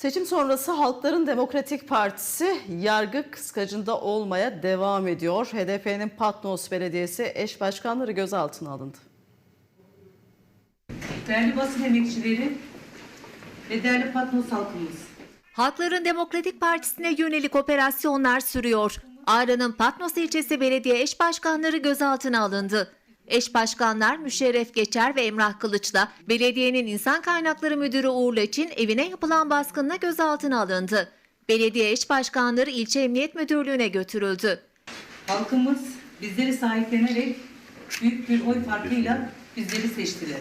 Seçim sonrası Halkların Demokratik Partisi yargı kıskacında olmaya devam ediyor. HDP'nin Patnos Belediyesi eş başkanları gözaltına alındı. Değerli basın emekçileri ve değerli Patnos halkımız. Halkların Demokratik Partisi'ne yönelik operasyonlar sürüyor. Ağrı'nın Patnos ilçesi belediye eş başkanları gözaltına alındı. Eş başkanlar Müşerref Geçer ve Emrah Kılıç'la belediyenin insan kaynakları müdürü Uğur için evine yapılan baskınla gözaltına alındı. Belediye eş başkanları ilçe emniyet müdürlüğüne götürüldü. Halkımız bizleri sahiplenerek büyük bir oy farkıyla bizleri seçtiler.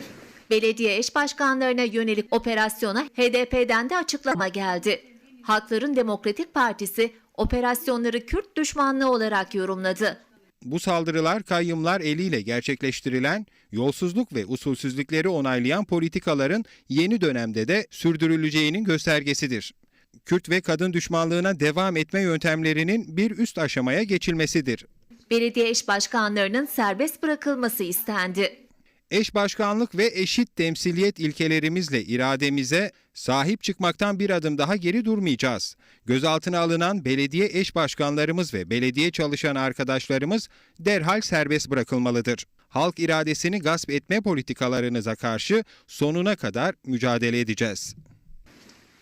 Belediye eş başkanlarına yönelik operasyona HDP'den de açıklama geldi. Halkların Demokratik Partisi operasyonları Kürt düşmanlığı olarak yorumladı. Bu saldırılar kayyımlar eliyle gerçekleştirilen, yolsuzluk ve usulsüzlükleri onaylayan politikaların yeni dönemde de sürdürüleceğinin göstergesidir. Kürt ve kadın düşmanlığına devam etme yöntemlerinin bir üst aşamaya geçilmesidir. Belediye eş başkanlarının serbest bırakılması istendi. Eş başkanlık ve eşit temsiliyet ilkelerimizle irademize sahip çıkmaktan bir adım daha geri durmayacağız. Gözaltına alınan belediye eş başkanlarımız ve belediye çalışan arkadaşlarımız derhal serbest bırakılmalıdır. Halk iradesini gasp etme politikalarınıza karşı sonuna kadar mücadele edeceğiz.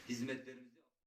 hizmetleri